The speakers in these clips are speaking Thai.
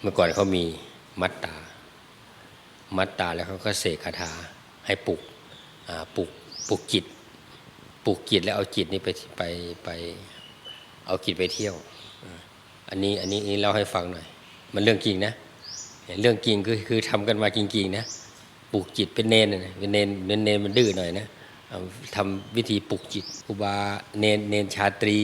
เมื่อก่อนเขามีมัตตา มัตตาแล้วเขาก็เสกคาถาให้ปลุกปลุกปลุกจิตปลุกจิตแล้วเอาจิตนี่ไปไปไปเอาจิตไปเที่ยว อันนี้อันนี้นนี้เล่าให้ฟังหน่อย มันเรื่องจริงนะ เรื่องจริงคือคือทำกันมาจริงๆนะปลูกจิตเป็นเนนเป็นเนนเป็นเนนมันดื้อหน่อยนะเอาทำวิธีปลูกจิตครูบาเนนเนนชาตรี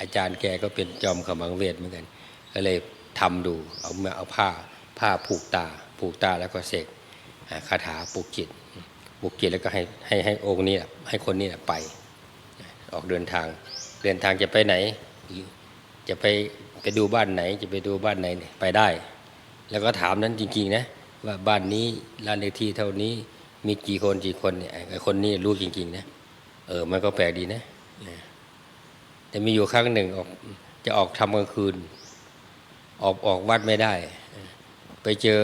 อาจารย์แกก็เป็นจอมขมังเวทเหมือนกัน ก็เลย ทำดู เอามาเอาผ้าผ้าผูกตา ผูกตาแล้วก็เสกคาถาปลูกจิตปลูกจิตแล้วก็ให้ให้ให้องค์นี้ให้คนนี้ไป ออกเดินทาง เดินทางจะไปไหน จะไปไปดูบ้านไหน จะไปดูบ้านไหนไปได้ แล้วก็ถามนั้นจริงๆนะว่าบ้านนี้ร้านเลขที่เท่านี้มีกี่คนกี่คนเนี่ยไอ้คนนี้รู้จริงๆนะเออมันก็แปลกดีนะนะแต่มีอยู่ครั้งหนึ่งออกจะออกทำกลางคืน ออกออกวัดไม่ได้ ไปเจอ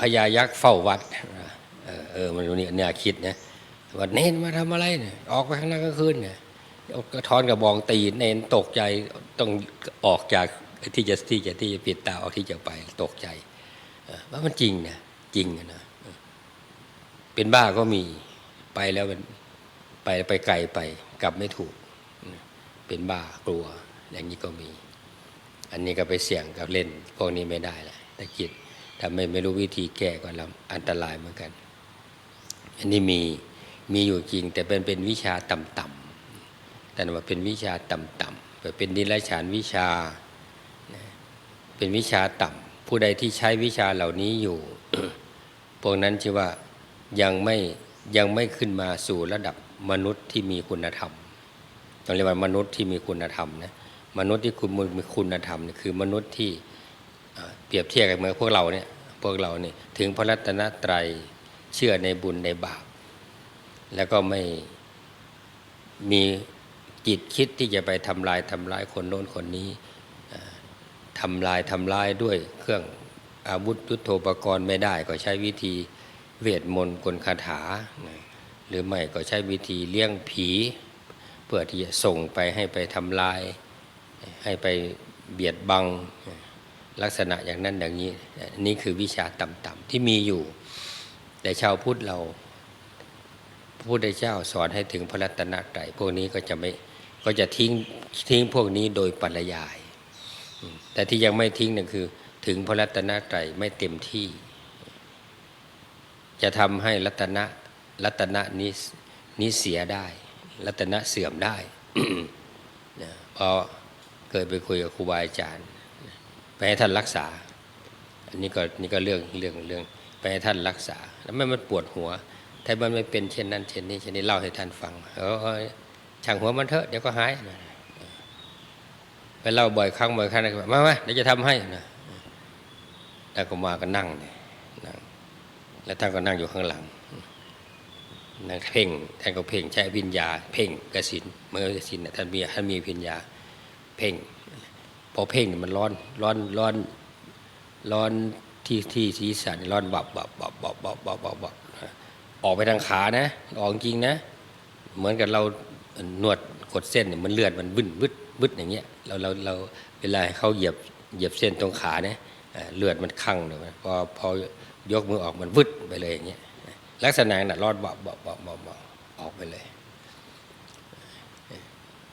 พญายักษ์เฝ้าวัดเออเออมันนี่เนี่ยคิดนะว่าเน้นมาทำอะไรเนี่ยออกไปข้างหนอกกลางคืนเนี่ยกระท้อนกระบองตีเน้นตกใจต้องออกจากที่จะที่จะที่จะปิดตาออกที่จะไปตกใจว่ามันจริงนะจริงนะเป็นบ้าก็มีไปแล้วมันไปไปไกลไปกลับไม่ถูก เป็นบ้ากลัวอย่างนี้ก็มี อันนี้ก็ไปเสี่ยงกับเล่นพวกนี้ไม่ได้แหละต่คิดถ้าไม่ไม่รู้วิธีแก้ก็ลำอันตรายเหมือนกัน อันนี้มีมีอยู่จริง แต่เป็นเป็นวิชาต่ำๆแต่ว่าเป็นวิชาต่ำๆไปเป็นนิรชานวิชาเป็นวิชาต่ำผู้ใดที่ใช้วิชาเหล่านี้อยู่ พวกนั้นชื่อว่ายังไม่ยังไม่ขึ้นมาสู่ระดับมนุษย์ที่มีคุณธรรมต้องเรียกว่ามนุษย์ที่มีคุณธรรมนะ มนุษย์ที่คุณมีคุณธรรมเนี่ยคือมนุษย์ที่เปรียบเทียบกันเหมือนพวกเราเนี่ยพวกเราเนี่ยถึงพระรัตนตรัยเชื่อในบุญในบาป แล้วก็ไม่มีจิตคิดที่จะไปทำลายทำร้ายคนโน้นคนนี้ทำลายทำลายด้วยเครื่องอาวุธยุทโธปกรณ์ไม่ได้ก็ใช้วิธีเวทมนต์กลคาถา หรือไม่ก็ใช้วิธีเลี้ยงผี เพื่อที่จะส่งไปให้ไปทำลาย ให้ไปเบียดบังลักษณะอย่างนั้นอย่างนี้นี่คือวิชาต่ำๆที่มีอยู่ แต่ชาวพุทธเราพระพุทธเจ้าสอนให้ถึงพระรัตนตรัยพวกนี้ก็จะไม่ก็จะทิ้งทิ้งพวกนี้โดยปรยาย แต่ที่ยังไม่ทิ้งนั่นคือถึงพระรัตนตรัยไม่เต็มที่ จะทำให้รัตนะรัตนะนี้นี้เสียได้ รัตนะเสื่อมได้เพราะ เคยไปคุยกับครูบาอาจารย์ไปให้ท่านรักษา อันนี้ก็นี่ก็เรื่องเรื่องเรื่องไปให้ท่านรักษา แล้วไม่มันปวดหัว ถ้ามันไม่เป็นเช่นนั้นเช่นนี้เช่นนี้เล่าให้ท่านฟังเออช่างหัวมันเถอะเดี๋ยวก็หายไปเล่าบ่อยครั้งบ่อยครั้งนะมามาเดี๋ยวจะทำให้นะแล้วก็มาก็นั่งเนี่ยนั่งแล้วท่านก็นั่งอยู่ข้างหลังนั่งเพ่งท่านก็เพ่งใช้วิญญา เพ่งกสินเมื่อกสินน่ะท่านมีท่านมีวิญญา เพ่ง พอเพ่งมันร้อนร้อนร้อนร้อนที่ที่ศีรษะร้อนบับบับบับบับบับบับบับบบออกไปทางขานะ ออกจริงนะ เหมือนกับเรานวดกดเส้นเนี่ยมันเลือดมันวิ่นบึ้ดบึ้ดอย่างเงี้ยเราเราเราเวลาเขาเหยียบเหยียบเส้นตรงขาเนี่ยเลือดมันคั่งเลยพอพอยกมือออกมันวึดไปเลยอย่างเงี้ยลักษณะน่ะร้อนบับบับบับบับาออกไปเลย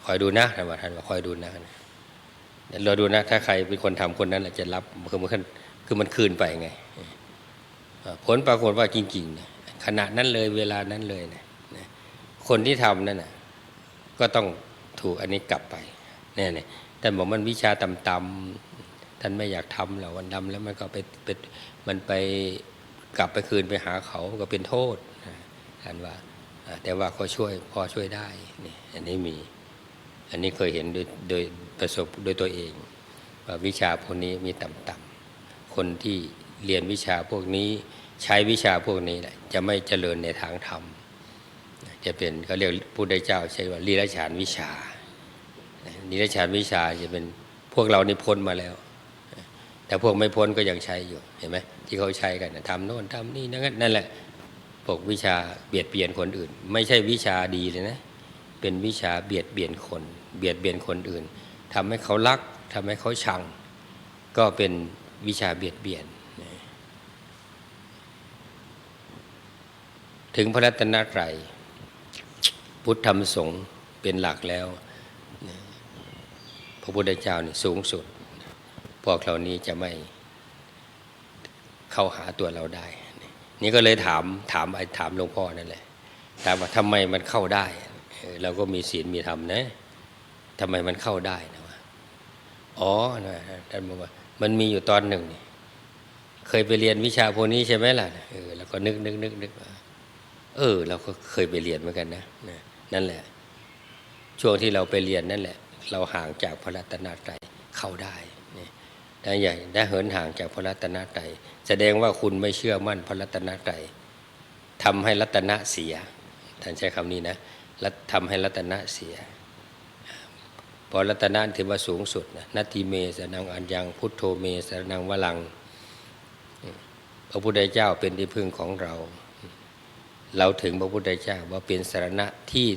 คอยดูนะท่านว่าท่านว่าคอยดูนะเดี๋ยวเราดูนะ ถ้าใครเป็นคนทำคนนั้นแหละจะรับคือมันคือมันคืนไปไง ผลปรากฏว่าจริงๆขณะนั้นเลยเวลานั้นเลยนะคนที่ทำนั่นนะก็ต้องถูกอันนี้กลับไปเนี่ยเนี่ยท่านบอกมันวิชาต่ำๆท่านไม่อยากทำหรอกวันดำแล้วมันก็ไปไปมันไปกลับไปคืนไปหาเขาก็เป็นโทษท่านว่าอ่าแต่ว่าเขาช่วยพอช่วยได้นี่อันนี้มี อันนี้เคยเห็นโดยโดยประสบโดยตัวเองว่าวิชาพวกนี้มีต่ำๆคนที่เรียนวิชาพวกนี้ใช้วิชาพวกนี้แหละจะไม่เจริญในทางธรรมจะเป็นเขาเรียกพุทธเจ้าใช้ว่าลีลฉานวิชาลีลฉานวิชาจะเป็นพวกเรานี่พ้นมาแล้ว แต่พวกไม่พ้นก็ยังใช้อยู่เห็นไหมที่เขาใช้กันทำโน่นทำนี่นั่นนั่นแหละพวกวิชาเบียดเบียนคนอื่น ไม่ใช่วิชาดีเลยนะ เป็นวิชาเบียดเบียนคน เบียดเบียนคนอื่นทำให้เขารักทำให้เขาชัง ก็เป็นวิชาเบียดเบียน ถึงพระรัตนตรัยพุทธธรรมสงฆ์เป็นหลักแล้ว พระพุทธเจ้านี่สูงสุด พวกเหล่านี้จะไม่เข้าหาตัวเราได้ นี่ก็เลยถามถามไอ้ถามหลวงพ่อนั่นแหละถามว่าทำไมมันเข้าได้ เราก็มีศีลมีธรรมนะ ทำไมมันเข้าได้นะวะอ๋อนะท่านบอกว่า มันมีอยู่ตอนหนึ่งนี่เคยไปเรียนวิชาพวกนี้ใช่ไหมล่ะเออแล้วก็นึกนึกนึกนึกว่าเออ เราก็เคยไปเรียนเหมือนกันนะนะนั่นแหละ ช่วงที่เราไปเรียนนั่นแหละ เราห่างจากพระรัตนตรัยเข้าได้นี่ด้ใหญ่ได้เหินห่างจากพระรัตนตรัยแสดงว่าคุณไม่เชื่อมั่นพระรัตนตรัยทำให้รัตนะเสีย ท่านใช้คำนี้นะรัตทำให้รัตนะเสีย พอรัตนะถือว่าสูงสุดนะนัตติเมสนังอัญญังพุทโธเมสนังวลัง พระพุทธเจ้าเป็นที่พึ่งของเรา เราถึงพระพุทธเจ้าว่าเป็นสารณะที่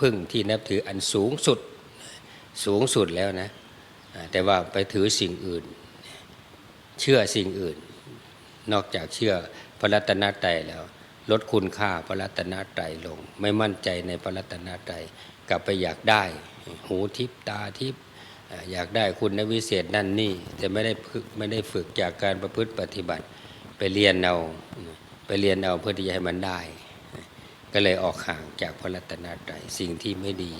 พึ่งที่นับถืออันสูงสุดสูงสุดแล้วนะ แต่ว่าไปถือสิ่งอื่น เชื่อสิ่งอื่น นอกจากเชื่อพระรัตนตรัยแล้ว ลดคุณค่าพระรัตนตรัยลง ไม่มั่นใจในพระรัตนตรัย กลับไปอยากได้ หูทิพตาทิพอยากได้คุณวิเศษนั่นนี่ แต่ไม่ได้ไม่ได้ฝึกจากการประพฤติปฏิบัติไปเรียนเอาไปเรียนเอาเพื่อที่จะให้มันได้ ก็เลยออกห่างจากพระรัตนตรัยสิ่งที่ไม่ดี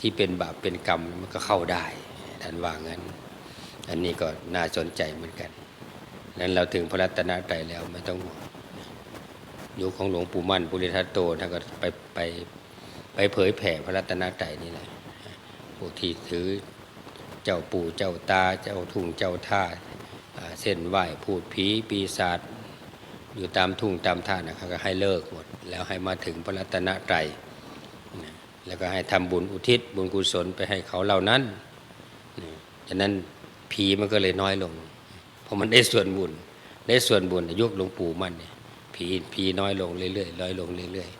ที่เป็นบาปเป็นกรรมมันก็เข้าได้ท่านว่างั้น อันนี้ก็น่าสนใจเหมือนกันนั้นเราถึงพระรัตนตรัยแล้วไม่ต้องห่วงยุคของหลวงปู่มั่นปุริทัตโตท่านก็ไปไป ไปเผยแผ่พระรัตนตรัยนี่แหละพวกที่ถือเจ้าปู่เจ้าตาเจ้าทุ่งเจ้าท่าเส้นไหวพูดผีปีศาจอยู่ตามทุ่งตามท่านะครับก็ให้เลิกหมด แล้วให้มาถึงพระรัตนตรัยแล้วก็ให้ทำบุญอุทิศบุญกุศลไปให้เขาเหล่านั้นนะฉะนั้นผีมันก็เลยน้อยลงเพราะมันได้ส่วนบุญได้ส่วนบุญยุคหลวงปู่มันเนี่ยผีผีน้อยลงเรื่อยๆน้อยลงเรื่อยๆ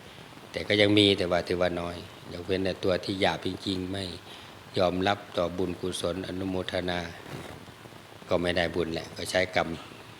แต่ก็ยังมีแต่ว่าถือว่าน้อยยกเว้นแต่ตัวที่หยาบจริงๆ ไม่ยอมรับต่อบุญกุศลอนุโมทนา ก็ไม่ได้บุญแหละ ก็ใช้กรรม